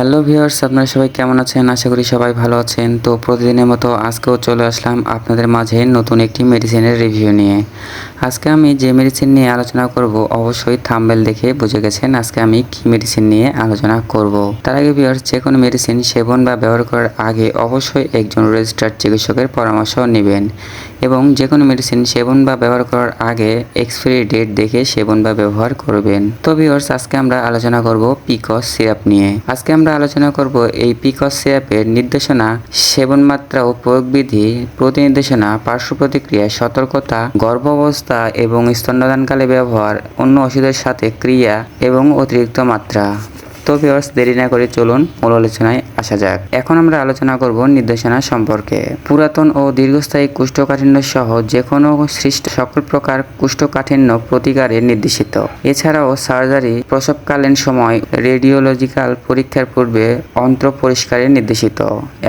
Hello viewers, আপনারা সবাই কেমন আছেন? আশা করি সবাই ভালো আছেন। তো প্রতিদিনের মতো আজকেও চলে আসলাম আপনাদের মাঝে নতুন একটি মেডিসিনের রিভিউ নিয়ে। আজকে আমি যে মেডিসিন নিয়ে আলোচনা করব, অবশ্যই থাম্বেল দেখে বুঝে গেছেন আজকে আমি কি মেডিসিন নিয়ে আলোচনা করব। তার আগে ভিউয়ার্স যে কোনো মেডিসিন সেবন বা ব্যবহার করার আগে অবশ্যই একজন রেজিস্টার্ড চিকিৎসকের পরামর্শ নেবেন এবং যে কোনো মেডিসিন সেবন বা ব্যবহার করার আগে এক্সপায়ারি ডেট দেখে সেবন বা ব্যবহার করবেন। তো ভিউয়ার্স আজকে আমরা আলোচনা করব পিকস সিরাপ নিয়ে। আজকে আমরা আলোচনা করব এই পিকস সিরাপের নির্দেশনা, সেবন মাত্রা ও প্রয়োগবিধি প্রতি নির্দেশনা পার্শ্ব প্রতিক্রিয়া, সতর্কতা, গর্ভাবস্থা এবং স্তন্যদানকালে ব্যবহার অন্য ওষুধের সাথে ক্রিয়া এবং অতিরিক্ত মাত্রা। তো ভিউয়ার্স দেরি না করে চলুন মূল আলোচনায় আসা যাক। এখন আমরা আলোচনা করব নির্দেশনা সম্পর্কে। পুরাতন ও দীর্ঘস্থায়ী কুষ্ঠকাঠিন্য সহ যে কোনো সৃষ্ট সকল প্রকার কুষ্ঠকাঠিন্য প্রতিকারে নির্দেশিত। এছাড়াও সার্জারি প্রসবকালীন সময় রেডিওলজিক্যাল পরীক্ষার পূর্বে অন্ত্র পরিষ্কারে নির্দেশিত।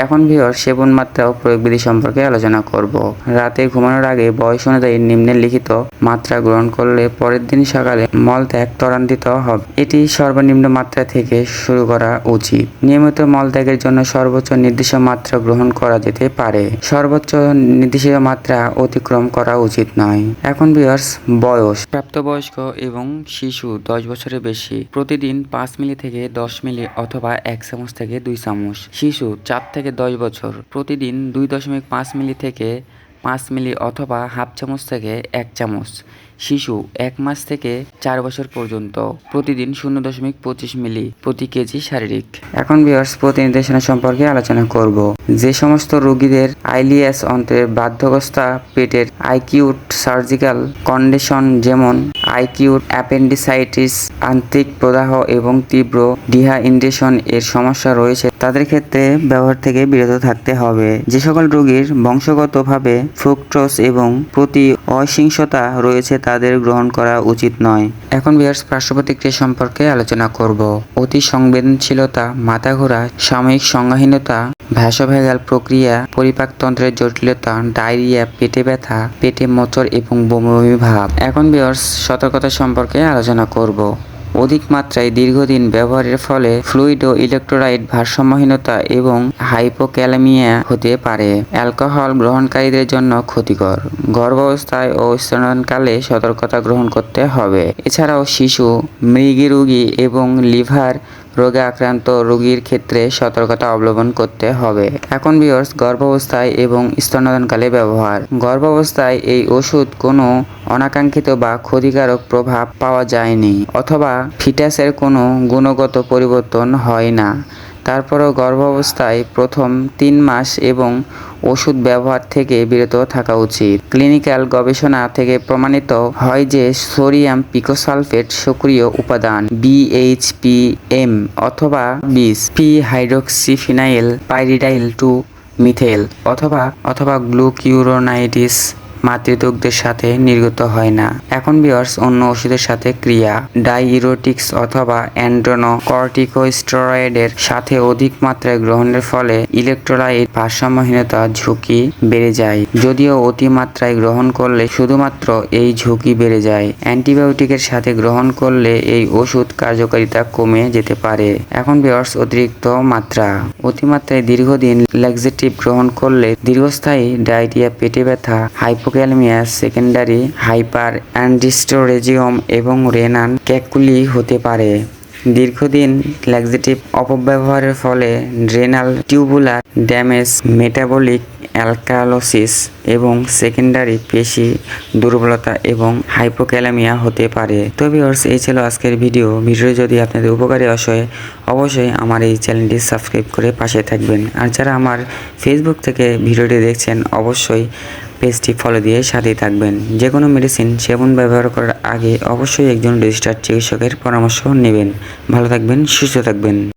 এখন ভিওর সেবন মাত্রা ও প্রয়োগবিধি সম্পর্কে আলোচনা করব। রাতে ঘুমানোর আগে বয়স অনুযায়ী নিম্নে লিখিত মাত্রা গ্রহণ করলে পরের দিন সকালে মলত্যাগ ত্বরান্বিত হবে। এটি সর্বনিম্ন মাত্রা থেকে শুরু করা উচিত। নিয়মিত মলত্যাগের জন্য সর্বোচ্চ নির্দিষ্ট মাত্রা গ্রহণ করা যেতে পারে। সর্বোচ্চ নির্দিষ্ট মাত্রা অতিক্রম করা উচিত নয়। এখন বিয়ার্স বয়স। প্রাপ্তবয়স্ক এবং শিশু দশ বছরের বেশি। প্রতিদিন পাঁচ মিলি থেকে দশ মিলি অথবা এক চামচ থেকে দুই চামচ। শিশু চার থেকে দশ বছর। প্রতিদিন দুই দশমিক পাঁচ মিলি থেকে পাঁচ মিলি অথবা হাফ চামচ থেকে এক চামচ। শিশু এক মাস থেকে চার বছর পর্যন্ত প্রতিদিন শূন্য দশমিক পঁচিশ মিলি প্রতি কেজি শারীরিক। এখন বিয়ার্স প্রতি নির্দেশনা সম্পর্কে আলোচনা করব। যে সমস্ত রোগীদের আইলিয়াস অন্ত্রের বাধ্যবস্থা পেটের আইকিউট সার্জিক্যাল কন্ডিশন যেমন আইকিউট অ্যাপেন্ডিসাইটিস আন্ত্রিক প্রদাহ এবং তীব্র ডিহাইড্রেশন এর সমস্যা রয়েছে, তাদের ক্ষেত্রে ব্যবহার থেকে বিরত থাকতে হবে। যে সকল রোগীর বংশগতভাবে ফ্রুক্টোজ এবং প্রতি অসহিংসতা রয়েছে তাদের গ্রহণ করা উচিত নয়। এখন বিয়ার্স পার্শ্ব সম্পর্কে আলোচনা করব। অতি সংবেদনশীলতা মাথা ঘোরা সাময়িক সংজ্ঞাহীনতা ভ্যাসোভ্যাগাল প্রক্রিয়া পরিপাকতন্ত্রের জটিলতা, ডায়রিয়া, পেটে ব্যথা, পেটে মোচড় এবং বমি ভাব এখন বিয়ার্স সতর্কতা সম্পর্কে আলোচনা করব। অধিক মাত্রায় দীর্ঘদিন ব্যবহারের ফলে ফ্লুইড ও ইলেকট্রোলাইট ভারসাম্যহীনতা এবং হাইপোক্যালামিয়া হতে পারে। অ্যালকোহল গ্রহণকারীদের জন্য ক্ষতিকর। গর্ভাবস্থায় ও স্তনকালে সতর্কতা গ্রহণ করতে হবে। এছাড়াও শিশু, মৃগী রোগী এবং লিভার রোগে আক্রান্ত রোগীর ক্ষেত্রে সতর্কতা অবলম্বন করতে হবে। এখন বিয়র্স গর্ভাবস্থায় এবং স্তনদানকালে ব্যবহার। গর্ভাবস্থায় এই ওষুধ কোনো অনাকাঙ্ক্ষিত বা ক্ষতিকারক প্রভাব পাওয়া যায়নি, অথবা ফিটাসের কোনো গুণগত পরিবর্তন হয় না। তারপরও গর্ভাবস্থায় প্রথম তিন মাস এবং ওষুধ ব্যবহার থেকে বিরত থাকা উচিত। ক্লিনিক্যাল গবেষণা থেকে প্রমাণিত হয় যে সোডিয়াম পিকোসালফেট সক্রিয় উপাদান বিএইচপিএম অথবা bis p hydroxyphenyl pyridyl two methyl অথবা অথবা গ্লুকিউরোনাইটিস মাতৃদুগ্ধের সাথে নির্গত হয় না। এখন বিয়ার্স অন্য ওষুধের সাথে ক্রিয়া। ডাইইরোটিক্স অথবা অ্যান্ড্রোনো কর্টিকোস্টেরয়েডের সাথে অধিক মাত্রায় গ্রহণের ফলে ইলেকট্রোলাইট ভারসাম্যহীনতা ঝুঁকি বেড়ে যায়। যদিও অতিমাত্রায় গ্রহণ করলে শুধুমাত্র এই ঝুঁকি বেড়ে যায়। অ্যান্টিবায়োটিকের সাথে গ্রহণ করলে এই ওষুধ কার্যকারিতা কমে যেতে পারে। এখন বিয়ার্স অতিরিক্ত মাত্রা। অতিমাত্রায় দীর্ঘদিন ল্যাক্সেটিভ গ্রহণ করলে দীর্ঘস্থায়ী ডায়রিয়া, পেটে ব্যথা হাইপোক্যালমিয়া সেকেন্ডারি হাইপার অ্যান্ডিস্টোরেজিয়ম এবং রেনান ক্যাকুলি হতে পারে। দীর্ঘদিন ল্যাক্সেটিভ অপব্যবহারের ফলে renal tubular damage metabolic alkalosis এবং সেকেন্ডারি পেশি দুর্বলতা এবং হাইপোক্যালামিয়া হতে পারে। তো ভিউয়ার্স এই ছিল আজকের ভিডিও ভিডিও যদি আপনাদের উপকারী আসে, অবশ্যই আমার এই চ্যানেলটি সাবস্ক্রাইব করে পাশে থাকবেন। আর যারা আমার ফেসবুক থেকে ভিডিওটি দেখছেন, অবশ্যই পেজটি ফলো দিয়ে সাথেই থাকবেন। যে কোনো মেডিসিন সেবন ব্যবহার করার আগে অবশ্যই একজন রেজিস্টার্ড চিকিৎসকের পরামর্শ নেবেন। ভালো থাকবেন, সুস্থ থাকবেন।